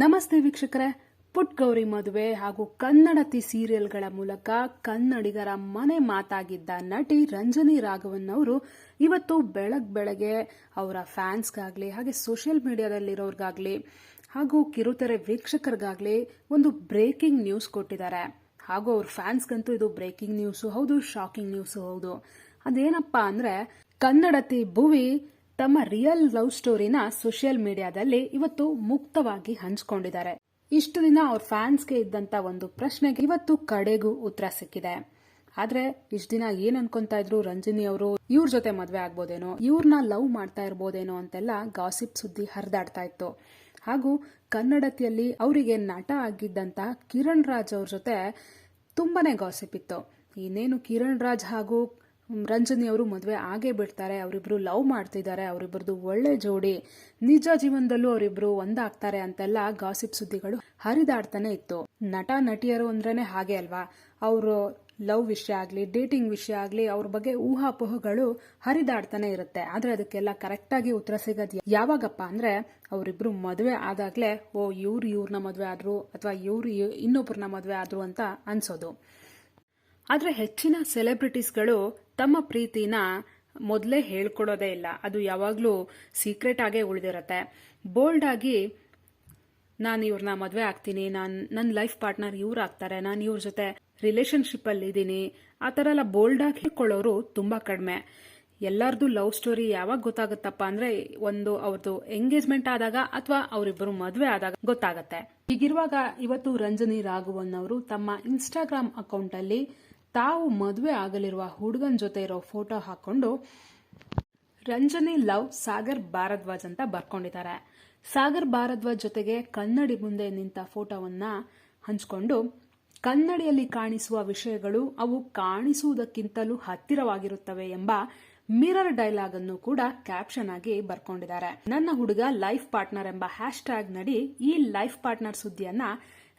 ನಮಸ್ತೆ ವೀಕ್ಷಕರೇ. ಪುಟ್ ಗೌರಿ ಮದುವೆ ಹಾಗೂ ಕನ್ನಡತಿ ಸೀರಿಯಲ್ಗಳ ಮೂಲಕ ಕನ್ನಡಿಗರ ಮನೆ ಮಾತಾಗಿದ್ದ ನಟಿ ರಂಜನಿ ರಾಘವನ್ ಅವರು ಇವತ್ತು ಬೆಳಗ್ ಬೆಳಗ್ಗೆ ಅವರ ಫ್ಯಾನ್ಸ್ಗಾಗಲಿ ಹಾಗೆ ಸೋಷಿಯಲ್ ಮೀಡಿಯಾದಲ್ಲಿರೋರ್ಗಾಗ್ಲಿ ಹಾಗೂ ಕಿರುತೆರೆ ವೀಕ್ಷಕರಿಗಾಗ್ಲಿ ಒಂದು ಬ್ರೇಕಿಂಗ್ ನ್ಯೂಸ್ ಕೊಟ್ಟಿದ್ದಾರೆ. ಹಾಗೂ ಅವ್ರ ಫ್ಯಾನ್ಸ್ಗಂತೂ ಇದು ಬ್ರೇಕಿಂಗ್ ನ್ಯೂಸು ಹೌದು, ಶಾಕಿಂಗ್ ನ್ಯೂಸು ಹೌದು. ಅದೇನಪ್ಪ ಅಂದ್ರೆ ಕನ್ನಡತಿ ಭುವಿ ತಮ್ಮ ರಿಯಲ್ ಲವ್ ಸ್ಟೋರಿನ ಸೋಷಿಯಲ್ ಮೀಡಿಯಾದಲ್ಲಿ ಇವತ್ತು ಮುಕ್ತವಾಗಿ ಹಂಚಿಕೊಂಡಿದ್ದಾರೆ. ಇಷ್ಟು ದಿನ ಅವ್ರ ಫ್ಯಾನ್ಸ್ಗೆ ಇದ್ದಂತ ಒಂದು ಪ್ರಶ್ನೆಗೆ ಇವತ್ತು ಕಡೆಗೂ ಉತ್ತರ ಸಿಕ್ಕಿದೆ. ಆದ್ರೆ ಇಷ್ಟ ದಿನ ಏನ್ ಅನ್ಕೊಂತಾ ಇದ್ರು ರಂಜಿನಿ ಅವರು? ಇವ್ರ ಜೊತೆ ಮದ್ವೆ ಆಗ್ಬೋದೇನೋ? ಇವ್ರನ್ನ ಲವ್ ಮಾಡ್ತಾ ಇರ್ಬೋದೇನೋ ಅಂತೆಲ್ಲ ಗಾಸಿಪ್ ಸುದ್ದಿ ಹರಿದಾಡ್ತಾ ಇತ್ತು. ಹಾಗೂ ಕನ್ನಡತಿಯಲ್ಲಿ ಅವರಿಗೆ ನಟ ಆಗಿದ್ದಂತ ಕಿರಣ್ ರಾಜ್ ಅವ್ರ ಜೊತೆ ತುಂಬಾನೇ ಗಾಸಿಪ್ ಇತ್ತು. ಇನ್ನೇನು ಕಿರಣ್ ರಾಜ್ ಹಾಗೂ ರಂಜನಿ ಅವರು ಮದುವೆ ಆಗೇ ಬಿಡ್ತಾರೆ, ಅವರಿಬ್ರು ಲವ್ ಮಾಡ್ತಿದ್ದಾರೆ ಅವರಿಬ್ಬರದು ಒಳ್ಳೆ ಜೋಡಿ, ನಿಜ ಜೀವನದಲ್ಲೂ ಅವರಿಬ್ರು ಒಂದಾಗ್ತಾರೆ ಅಂತೆಲ್ಲ ಗಾಸಿಪ್ ಸುದ್ದಿಗಳು ಹರಿದಾಡ್ತಾನೆ ಇತ್ತು. ನಟ, ನಟಿಯರು ಅಂದ್ರೇನೆ ಹಾಗೆ ಅಲ್ವಾ? ಅವರು ಲವ್ ವಿಷಯ ಆಗಲಿ, ಡೇಟಿಂಗ್ ವಿಷಯ ಆಗ್ಲಿ, ಅವ್ರ ಬಗ್ಗೆ ಊಹಾಪೋಹಗಳು ಹರಿದಾಡ್ತಾನೆ ಇರುತ್ತೆ. ಆದ್ರೆ ಅದಕ್ಕೆಲ್ಲ ಕರೆಕ್ಟಾಗಿ ಉತ್ತರ ಸಿಗೋದು ಯಾವಾಗಪ್ಪ ಅಂದ್ರೆ ಅವರಿಬ್ರು ಮದುವೆ ಆದಾಗಲೇ, ಓ, ಇವ್ರು ಇವ್ರನ್ನ ಮದುವೆ ಆದ್ರು, ಅಥವಾ ಇವ್ರು ಇನ್ನೊಬ್ರನ್ನ ಮದುವೆ ಆದ್ರು ಅಂತ ಅನ್ಸೋದು. ಆದರೆ ಹೆಚ್ಚಿನ ಸೆಲೆಬ್ರಿಟೀಸ್ಗಳು ತಮ್ಮ ಪ್ರೀತಿನ ಮೊದಲೇ ಹೇಳ್ಕೊಡೋದೇ ಇಲ್ಲ. ಅದು ಯಾವಾಗಲೂ ಸೀಕ್ರೆಟ್ ಆಗೇ ಉಳಿದಿರುತ್ತೆ. ಬೋಲ್ಡ್ ಆಗಿ, ನಾನು ಇವ್ರನ್ನ ಮದುವೆ ಆಗ್ತೀನಿ, ನಾನು ನನ್ನ ಲೈಫ್ ಪಾರ್ಟ್ನರ್ ಇವ್ರು ಆಗ್ತಾರೆ, ನಾನು ಇವ್ರ ಜೊತೆ ರಿಲೇಶನ್ಶಿಪ್ ಅಲ್ಲಿ ಇದ್ದೀನಿ. ಆ ಥರ ಎಲ್ಲ ಬೋಲ್ಡ್ ಆಗಿ ಹೇಳ್ಕೊಳ್ಳೋರು ತುಂಬಾ ಕಡಿಮೆ. ಎಲ್ಲರದು ಲವ್ ಸ್ಟೋರಿ ಯಾವಾಗ ಗೊತ್ತಾಗುತ್ತಪ್ಪ ಅಂದ್ರೆ ಒಂದು ಅವ್ರದ್ದು ಎಂಗೇಜ್ಮೆಂಟ್ ಆದಾಗ ಅಥವಾ ಅವರಿಬ್ಬರು ಮದುವೆ ಆದಾಗ ಗೊತ್ತಾಗತ್ತೆ. ಹೀಗಿರುವಾಗ ಇವತ್ತು ರಂಜನಿ ರಾಘವನ್ ಅವರು ತಮ್ಮ ಇನ್ಸ್ಟಾಗ್ರಾಮ್ ಅಕೌಂಟ್ ಅಲ್ಲಿ ತಾವು ಮದುವೆ ಆಗಲಿರುವ ಹುಡುಗನ ಜೊತೆ ಇರೋ ಫೋಟೋ ಹಾಕೊಂಡು ರಂಜನಿ ಲವ್ ಸಾಗರ್ ಭಾರದ್ವಾಜ್ ಅಂತ ಬರ್ಕೊಂಡಿದ್ದಾರೆ. ಸಾಗರ್ ಭಾರದ್ವಾಜ್ ಜೊತೆಗೆ ಕನ್ನಡಿ ಮುಂದೆ ನಿಂತ ಫೋಟೋವನ್ನ ಹಂಚಿಕೊಂಡು ಕನ್ನಡಿಯಲ್ಲಿ ಕಾಣಿಸುವ ವಿಷಯಗಳು ಅವು ಕಾಣಿಸುವುದಕ್ಕಿಂತಲೂ ಹತ್ತಿರವಾಗಿರುತ್ತವೆ ಎಂಬ ಮಿರರ್ ಡೈಲಾಗ್ ಅನ್ನು ಕೂಡ ಕ್ಯಾಪ್ಷನ್ ಆಗಿ ಬರ್ಕೊಂಡಿದ್ದಾರೆ. ನನ್ನ ಹುಡುಗ ಲೈಫ್ ಪಾರ್ಟ್ನರ್ ಎಂಬ ಹ್ಯಾಶ್ ಟ್ಯಾಗ್ ನಡಿ ಈ ಲೈಫ್ ಪಾರ್ಟ್ನರ್ ಸುದ್ದಿಯನ್ನ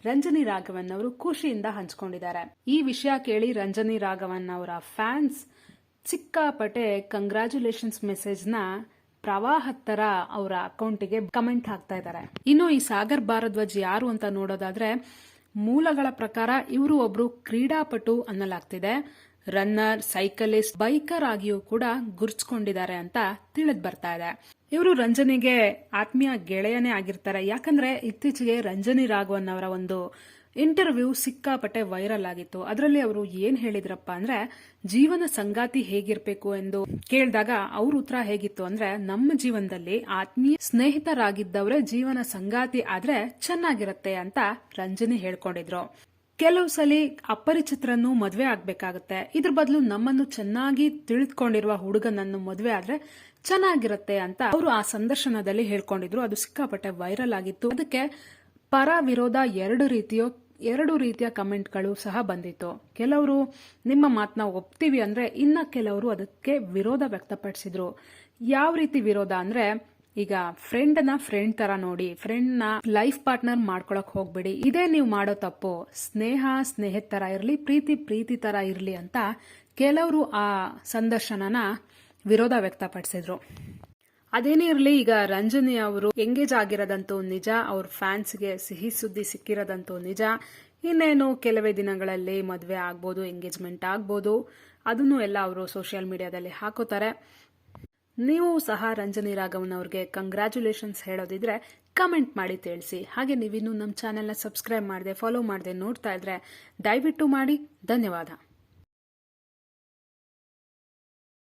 ರಂಜನಿ ರಾಘವನ್ ಅವರು ಖುಷಿಯಿಂದ ಹಂಚಿಕೊಂಡಿದ್ದಾರೆ. ಈ ವಿಷಯ ಕೇಳಿ ರಂಜನಿ ರಾಘವನ್ ಅವರ ಫ್ಯಾನ್ಸ್ ಸಿಕ್ಕಾಪಟ್ಟೆ ಕಂಗ್ರಾಚುಲೇಷನ್ಸ್ ಮೆಸೇಜ್ನ ಪ್ರವಾಹ ಅವರ ಅಕೌಂಟಿಗೆ ಕಮೆಂಟ್ ಹಾಕ್ತಾ ಇದ್ದಾರೆ. ಇನ್ನು ಈ ಸಾಗರ್ ಭಾರದ್ವಾಜ್ ಯಾರು ಅಂತ ನೋಡೋದಾದ್ರೆ ಮೂಲಗಳ ಪ್ರಕಾರ ಇವರು ಒಬ್ರು ಕ್ರೀಡಾಪಟು ಅನ್ನಲಾಗ್ತಿದೆ. ರನ್ನರ್, ಸೈಕಲಿಸ್ಟ್, ಬೈಕರ್ ಆಗಿಯೂ ಕೂಡ ಗುರ್ಸ್ಕೊಂಡಿದ್ದಾರೆ ಅಂತ ತಿಳಿದ್ ಬರ್ತಾ ಇದೆ. ಇವರು ರಂಜನಿಗೆ ಆತ್ಮೀಯ ಗೆಳೆಯನೇ ಆಗಿರ್ತಾರೆ. ಯಾಕಂದ್ರೆ ಇತ್ತೀಚೆಗೆ ರಂಜನಿ ರಾಘವನ್ ಅವರ ಒಂದು ಇಂಟರ್ವ್ಯೂ ಸಿಕ್ಕಾಪಟ್ಟೆ ವೈರಲ್ ಆಗಿತ್ತು. ಅದರಲ್ಲಿ ಅವರು ಏನ್ ಹೇಳಿದ್ರಪ್ಪ ಅಂದ್ರೆ, ಜೀವನ ಸಂಗಾತಿ ಹೇಗಿರ್ಬೇಕು ಎಂದು ಕೇಳಿದಾಗ ಅವ್ರ ಉತ್ತರ ಹೇಗಿತ್ತು ಅಂದ್ರೆ, ನಮ್ಮ ಜೀವನದಲ್ಲಿ ಆತ್ಮೀಯ ಸ್ನೇಹಿತರಾಗಿದ್ದವರೇ ಜೀವನ ಸಂಗಾತಿ ಆದ್ರೆ ಚೆನ್ನಾಗಿರತ್ತೆ ಅಂತ ರಂಜನಿ ಹೇಳ್ಕೊಂಡಿದ್ರು. ಕೆಲವು ಸಲ ಅಪರಿಚಿತರನ್ನು ಮದುವೆ ಆಗ್ಬೇಕಾಗತ್ತೆ. ಇದ್ರ ಬದಲು ನಮ್ಮನ್ನು ಚೆನ್ನಾಗಿ ತಿಳಿದುಕೊಂಡಿರುವ ಹುಡುಗನನ್ನು ಮದುವೆ ಆದ್ರೆ ಚೆನ್ನಾಗಿರುತ್ತೆ ಅಂತ ಅವರು ಆ ಸಂದರ್ಶನದಲ್ಲಿ ಹೇಳ್ಕೊಂಡಿದ್ರು. ಅದು ಸಿಕ್ಕಾಪಟ್ಟೆ ವೈರಲ್ ಆಗಿತ್ತು. ಅದಕ್ಕೆ ಪರ ವಿರೋಧ ಎರಡು ರೀತಿಯ ಎರಡು ರೀತಿಯ ಕಮೆಂಟ್ಗಳು ಸಹ ಬಂದಿತ್ತು. ಕೆಲವರು ನಿಮ್ಮ ಮಾತನ್ನ ಒಪ್ತೀವಿ ಅಂದ್ರೆ ಇನ್ನ ಕೆಲವರು ಅದಕ್ಕೆ ವಿರೋಧ ವ್ಯಕ್ತಪಡಿಸಿದ್ರು. ಯಾವ ರೀತಿ ವಿರೋಧ ಅಂದ್ರೆ, ಈಗ ಫ್ರೆಂಡ್ನ ಫ್ರೆಂಡ್ ತರ ನೋಡಿ ಫ್ರೆಂಡ್ನ ಲೈಫ್ ಪಾರ್ಟ್ನರ್ ಮಾಡ್ಕೊಳಕ್ ಹೋಗ್ಬೇಡಿ. ಇದೇ ನೀವು ಮಾಡೋ ತಪ್ಪು. ಸ್ನೇಹ ಸ್ನೇಹಿತ ತರ ಇರ್ಲಿ, ಪ್ರೀತಿ ಪ್ರೀತಿ ತರ ಇರ್ಲಿ ಅಂತ ಕೆಲವರು ಆ ಸಂದರ್ಶನನ ವಿರೋಧ ವ್ಯಕ್ತಪಡಿಸಿದ್ರು. ಅದೇನೇ ಇರಲಿ, ಈಗ ರಂಜನಿ ಅವರು ಎಂಗೇಜ್ ಆಗಿರೋದಂತೂ ನಿಜ, ಅವ್ರ ಫ್ಯಾನ್ಸ್ಗೆ ಸಿಹಿ ಸುದ್ದಿ ಸಿಕ್ಕಿರೋದಂತೂ ನಿಜ. ಇನ್ನೇನು, ಕೆಲವೇ ದಿನಗಳಲ್ಲಿ ಮದುವೆ ಆಗ್ಬೋದು ಎಂಗೇಜ್ಮೆಂಟ್ ಆಗ್ಬೋದು. ಅದನ್ನು ಎಲ್ಲ ಅವರು ಸೋಷಿಯಲ್ ಮೀಡಿಯಾದಲ್ಲಿ ಹಾಕೋತಾರೆ. ನೀವು ಸಹ ರಂಜನಿ ರಾಘವನ್ ಅವ್ರಿಗೆ ಕಂಗ್ರ್ಯಾಚುಲೇಷನ್ಸ್ ಹೇಳೋದಿದ್ರೆ ಕಮೆಂಟ್ ಮಾಡಿ ತಿಳಿಸಿ. ಹಾಗೆ ನೀವಿನ್ನೂ ನಮ್ಮ ಚಾನೆಲ್ನ ಸಬ್ಸ್ಕ್ರೈಬ್ ಮಾಡಿದೆ ಫಾಲೋ ಮಾಡಿದೆ ನೋಡ್ತಾ ಇದ್ರೆ ದಯವಿಟ್ಟು ಮಾಡಿ. ಧನ್ಯವಾದ.